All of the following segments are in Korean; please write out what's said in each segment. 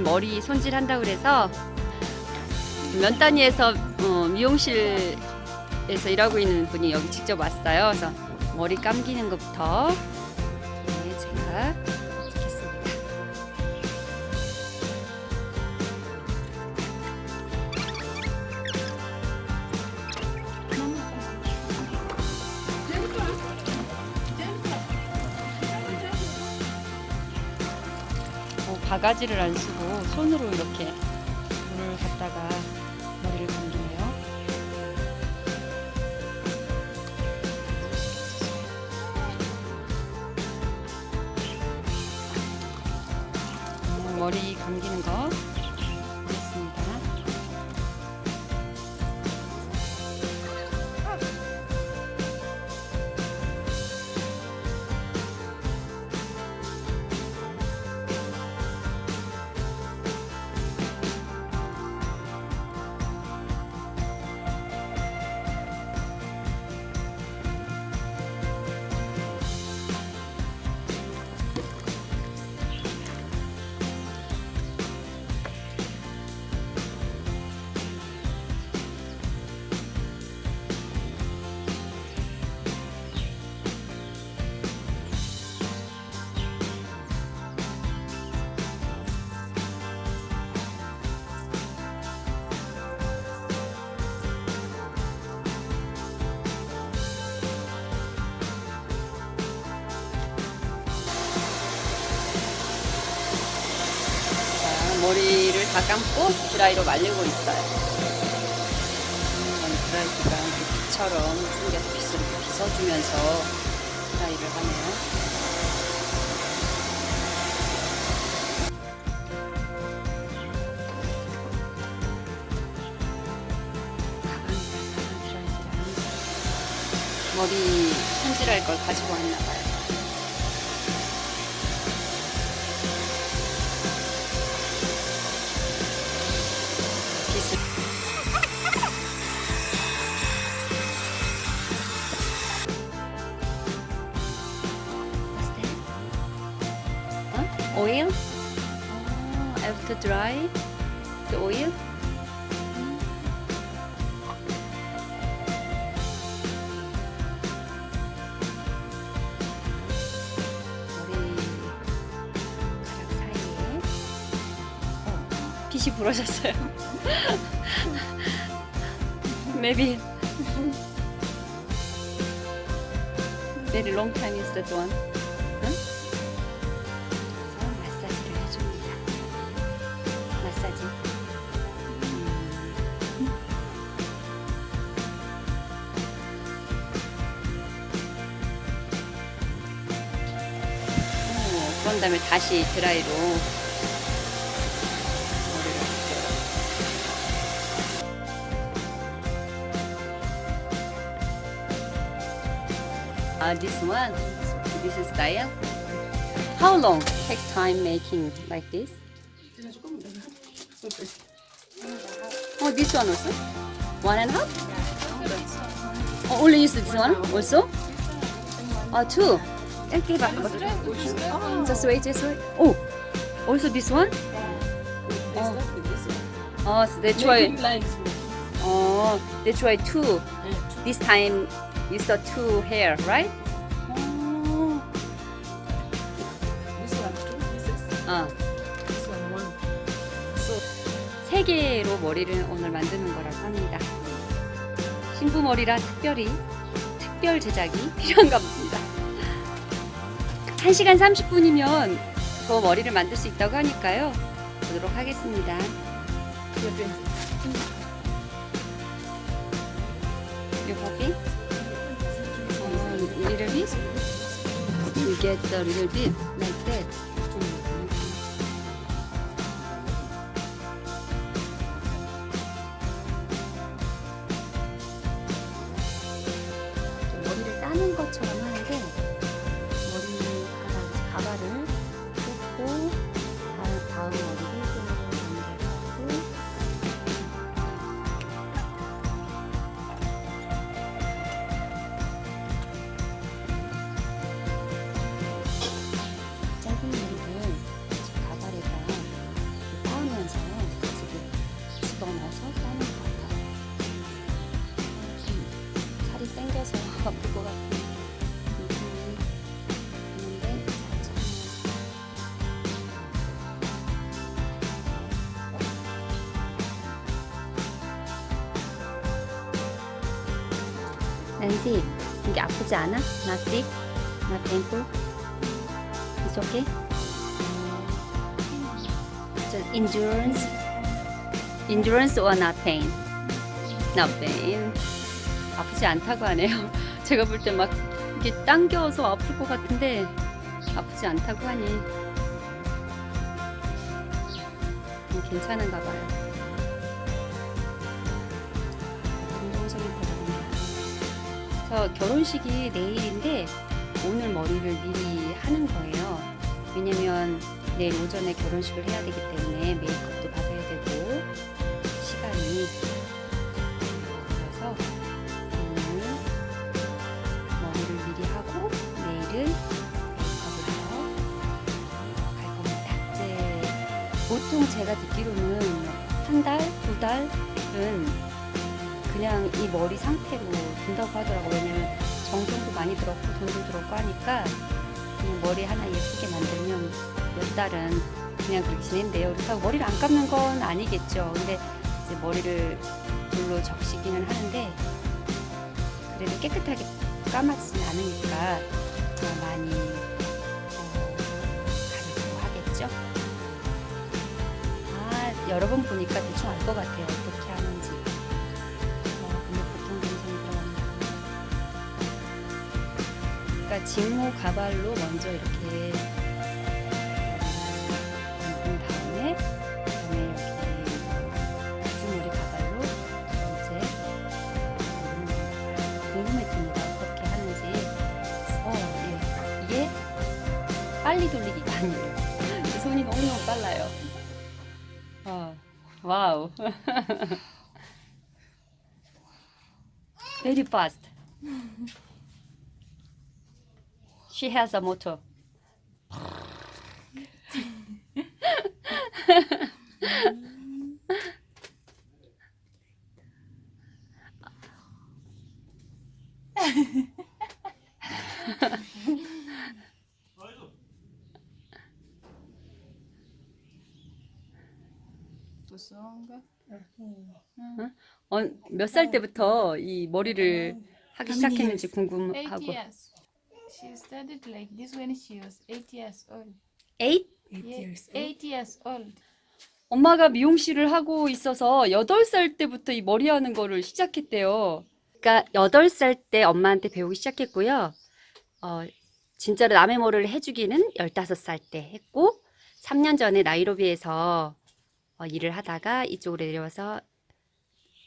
오늘 머리 손질한다고 그래서 면 단위에서 어, 미용실에서 일하고 있는 분이 여기 직접 왔어요. 그래서 머리 감기는 것부터 네, 제가 바가지를 안 쓰고 손으로 이렇게 물을 갖다가 머리를 감기네요. 음, 머리 감기는 거 머리를 다 감고 드라이로 말리고 있어요. 이건 드라이기가 빛처럼 생겨서 이렇게 빗어주면서 드라이를 하네요. 머리 손질할 걸 가지고 왔나 봐요. Dry, the oil? 머리 가락 사이에 어, 핏이 부러졌어요. Maybe very long time is that one. 오, 그런 다음에 다시 드라이로. Uh, this one, this is style. How long takes time making like this? Oh, this one also? One and a half? Oh, only use this one also? Oh, two. Okay, but, but just wait, just wait. Oh, also this one? Oh, oh so they try. Oh, they try two. This time you saw two hair, right? Oh. 어. 세 개로 머리를 오늘 만드는 거라고 합니다. 신부 머리라 특별히 특별 제작이 필요한가 봅니다. 1시간 30분이면 저 머리를 만들 수 있다고 하니까요. 보도록 하겠습니다. You happy? Oh, little bit? You get a little bit like that. 아프지 않아? Not sick? Not painful? It's okay? Just endurance? Endurance or not pain? Not pain. 아프지 않다고 하네요. 제가 볼 때 막 이게 당겨서 아플 것 같은데 아프지 않다고 하니 음, 괜찮은가 봐요. 저 결혼식이 내일인데 오늘 머리를 미리 하는 거예요. 왜냐면 내일 오전에 결혼식을 해야 되기 때문에 메이크업도 받아야 되고 시간이 그래서 오늘 머리를 미리 하고 내일은 메이크업을 하러 갈 겁니다. 이제 보통 제가 듣기로는 한 달, 두 달은 그냥 이 머리 상태로 둔다고 하더라고요. 왜냐면 정성도 많이 들었고 돈도 들었고 하니까 그냥 머리 하나 예쁘게 만들면 몇 달은 그냥 그렇게 지낸대요. 그렇다고 머리를 안 감는 건 아니겠죠. 근데 이제 머리를 물로 적시기는 하는데 그래도 깨끗하게 감아지진 않으니까 더 많이 어, 가리고 하겠죠. 아 여러 번 보니까 대충 알 것 같아요. 그러니까 직모 가발로 먼저 이렇게 담근 다음에 그다음에 이렇게 가슴머리 가발로 이제 궁금해집니다. 어떻게 하는지. 어, 예. 이게 빨리 돌리기가 아니에요. 손이 너무너무 빨라요. 어, 와우. Very fast. She has a motor. 무서운가? 어, 몇 살 때부터 이 머리를 하기 시작했는지 궁금하고. years. She started like this when she was eight years old. Eight? Eight years old. 엄마가 미용실을 하고 있어서 8살 때부터 이 머리 하는 거를 시작했대요. 그러니까 8살 때 엄마한테 배우기 시작했고요. 어, 진짜로 남의 머리를 해주기는 15살 때 했고, 3년 전에 나이로비에서 어, 일을 하다가 이쪽으로 내려와서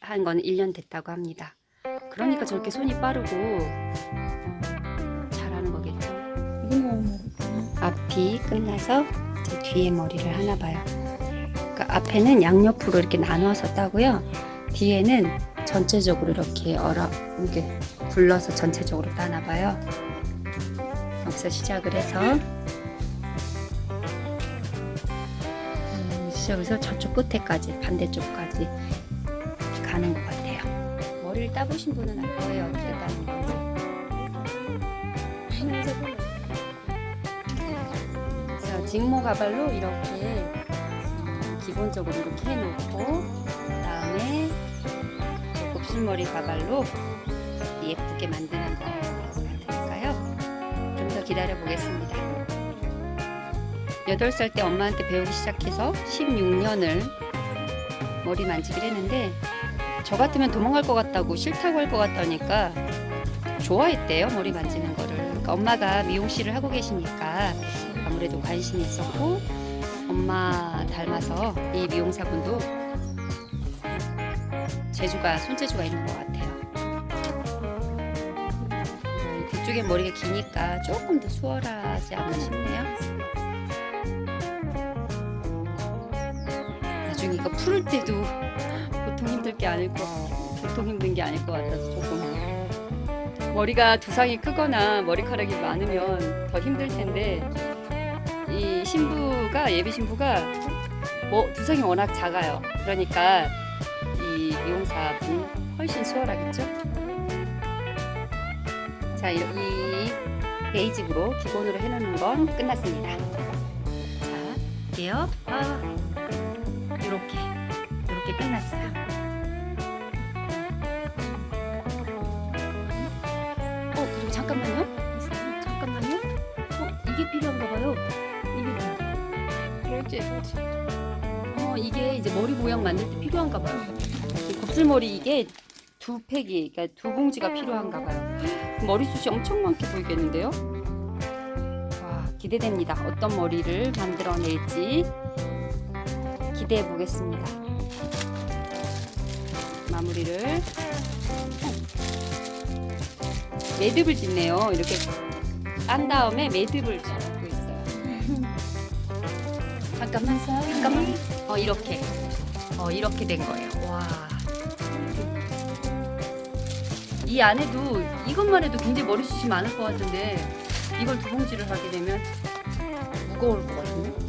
한 건 1년 됐다고 합니다. 그러니까 저렇게 손이 빠르고. 앞이 끝나서 뒤에 머리를 하나 봐요. 그러니까 앞에는 양옆으로 이렇게 나눠서 따고요. 뒤에는 전체적으로 이렇게 얼어 이렇게 굴러서 전체적으로 따나 봐요. 여기서 시작을 해서 음, 시작해서 저쪽 끝에까지 반대쪽까지 가는 것 같아요. 머리를 따보신 분은 알 거예요. 어떻게 따는 건 직모 가발로 이렇게 음, 기본적으로 이렇게 해놓고 그다음에 저 곱슬머리 가발로 예쁘게 만드는 거 같으니까요. 좀 더 기다려 보겠습니다. 8살 때 엄마한테 배우기 시작해서 16년을 머리 만지기를 했는데 저 같으면 도망갈 것 같다고 싫다고 할 것 같다니까 좋아했대요 머리 만지는 거를 그러니까 엄마가 미용실을 하고 계시니까 아무래도 관심이 있었고 엄마 닮아서 이 미용사분도 재주가 손재주가 있는 것 같아요. 음, 뒤쪽에 머리가 기니까 조금 더 수월하지 않나 싶네요. 나중에 이거 풀을 때도 보통 힘들 게 아닐 것 보통 힘든 게 아닐 것 같아서 조금 머리가 두상이 크거나 머리카락이 많으면 더 힘들 텐데 이 신부가 예비 신부가 뭐 두상이 워낙 작아요. 그러니까 이 미용사분 훨씬 수월하겠죠. 자, 이, 이 베이직으로 기본으로 해놓는 건 끝났습니다. 자, 볼게요. 아, 이렇게 이렇게 끝났어요. 곱슬 곱슬. 어, 이게 이제 머리 모양 만들 때 필요한가 봐요. 이 곱슬머리 이게 두 팩이, 그러니까 두 봉지가 필요한가 봐요. 머리숱이 엄청 많게 보이겠는데요? 와, 기대됩니다. 어떤 머리를 만들어낼지 기대해 보겠습니다. 마무리를 어. 매듭을 짓네요. 이렇게 딴 다음에 매듭을 있어요. 잠깐만, 잠깐만. 어 이렇게 어 이렇게 된 거예요. 와. 이 안에도 이것만 해도 굉장히 머리숱이 많을 것 같은데 이걸 두 봉지를 하게 되면 무거울 것 같은데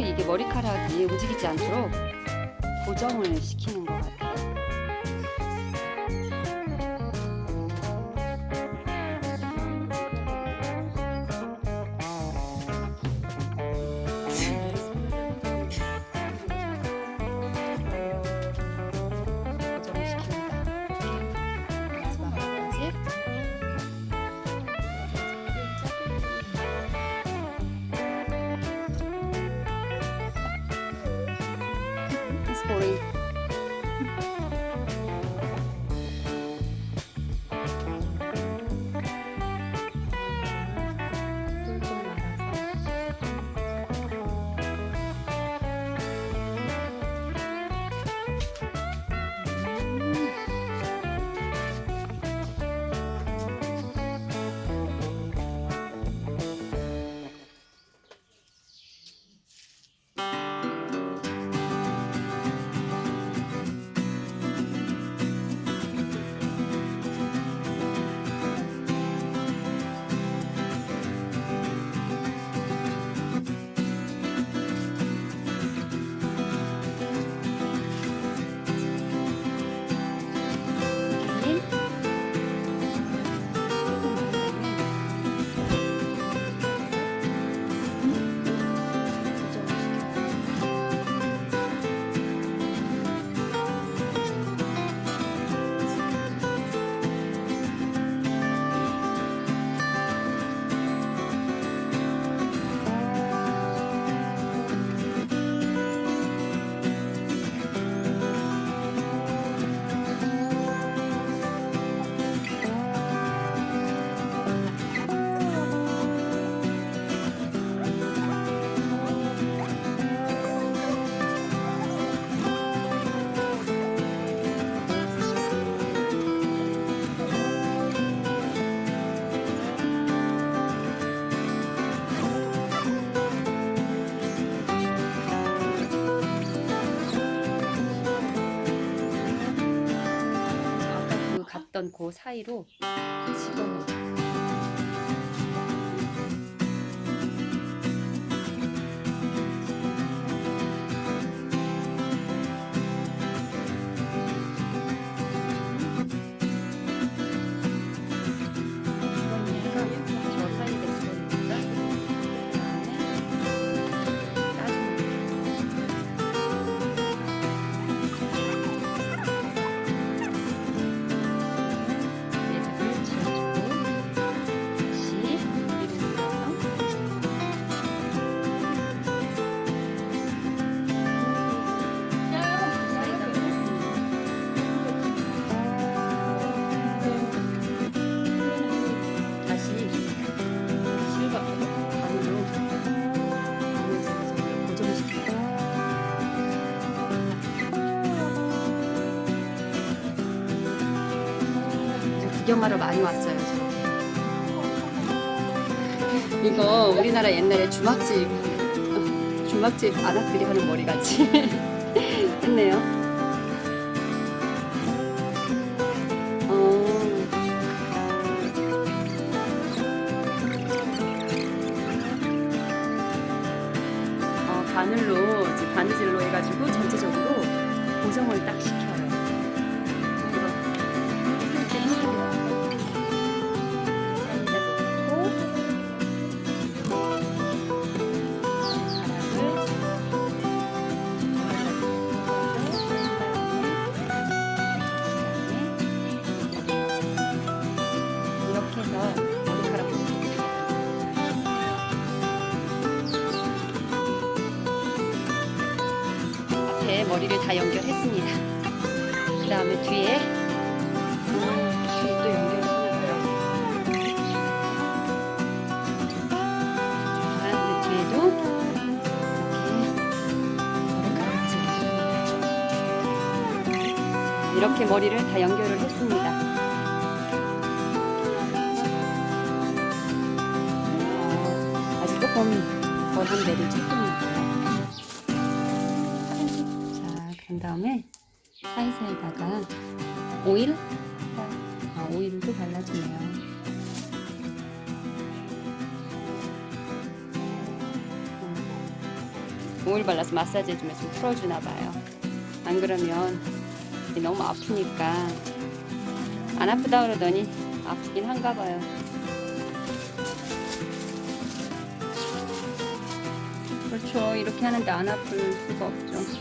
이게 머리카락이 움직이지 않도록 고정을 시키는 것 같아요. 그 갔던 그 사이로 집어넣어. 구경하러 많이 왔어요. 저. 이거 우리나라 옛날에 주막집 어, 주막집 아낙들이 하는 머리 같이 했네요. 다 연결했습니다. 그 다음에 뒤에 또. 자, 그 뒤에도. 이렇게 머리를 다 연결을 했습니다. 다음에 사이사이에다가 오일? 아, 오일도 발라주네요. 음. 오일 발라서 마사지 해주면 좀 풀어주나 봐요. 안 그러면 너무 아프니까 안 아프다 그러더니 아프긴 한가 봐요. 그렇죠. 이렇게 하는데 안 아플 수가 없죠.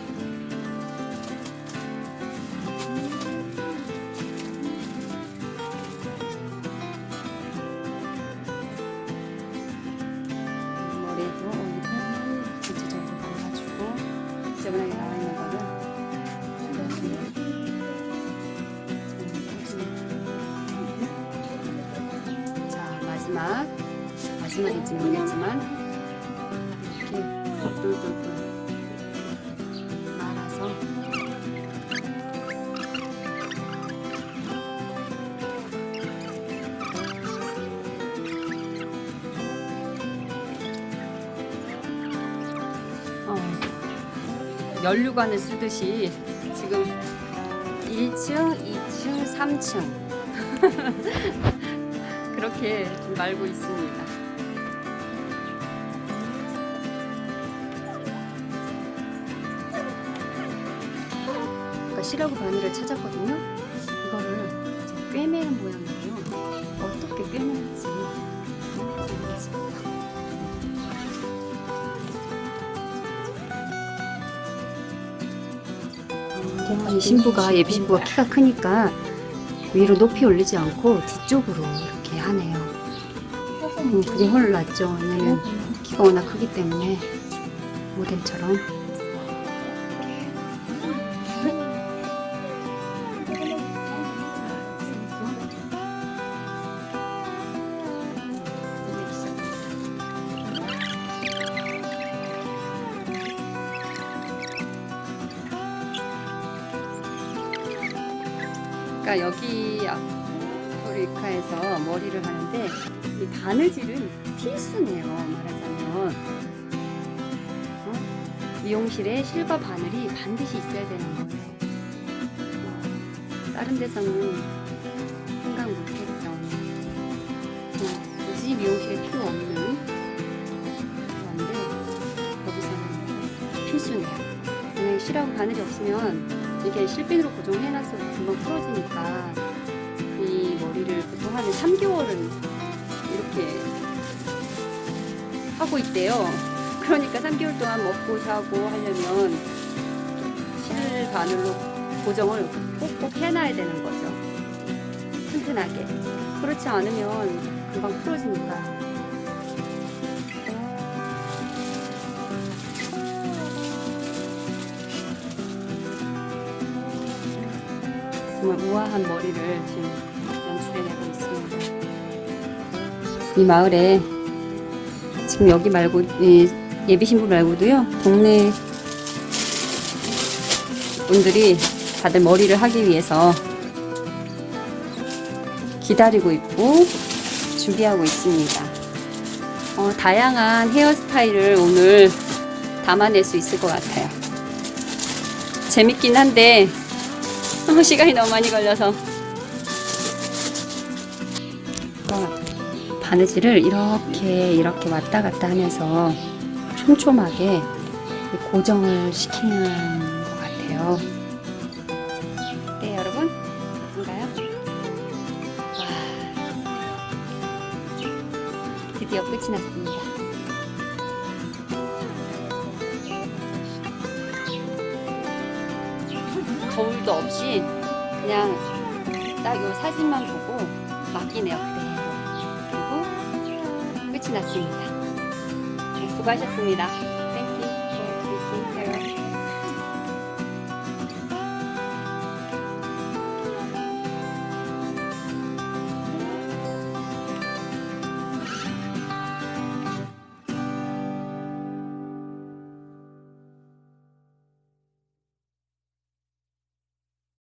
마지막인지 모르겠지만 이렇게 돌돌돌돌 말아서 어, 연류관을 쓰듯이 지금 1층, 2층, 3층 그렇게 좀 말고 있습니다. 실하고 바늘을 찾았거든요. 이거를 꿰매는 모양이에요. 어떻게 꿰매는지 모르겠습니다. 이 신부가 예비 신부가 키가 크니까 위로 높이 올리지 않고 뒤쪽으로 이렇게 하네요. 음, 그게 훨 낫죠. 왜냐면 키가 워낙 크기 때문에 모델처럼 그러니까 여기 아프리카에서 머리를 하는데 이 바느질은 필수네요 말하자면. 어? 미용실에 실과 바늘이 반드시 있어야 되는 거예요. 어, 다른 데서는 생각 못했죠. 어, 굳이 미용실에 필요 없는 건데 여기서는 필수네요. 만약에 실하고 바늘이 없으면 이게 실핀으로 고정해놨어도 금방 풀어지니까 이 머리를 보통 한 3개월은 이렇게 하고 있대요. 그러니까 3개월 동안 먹고 자고 하려면 실 바늘로 고정을 꼭꼭 해놔야 되는 거죠. 튼튼하게. 그렇지 않으면 금방 풀어지니까. 정말 우아한 머리를 지금 연출해내고 있습니다. 이 마을에 지금 여기 말고 이 예비 신부 말고도요 동네 분들이 다들 머리를 하기 위해서 기다리고 있고 준비하고 있습니다. 어, 다양한 헤어스타일을 오늘 담아낼 수 있을 것 같아요. 재밌긴 한데 어, 시간이 너무 많이 걸려서 어, 바느질을 이렇게 이렇게 왔다 갔다 하면서 촘촘하게 고정을 시키는 것 같아요. 네, 여러분. 어떤가요? 와. 드디어 끝이 났습니다. 없이 그냥 딱 요 사진만 보고 맡기네요. 그리고 끝이 났습니다. 네, 수고하셨습니다.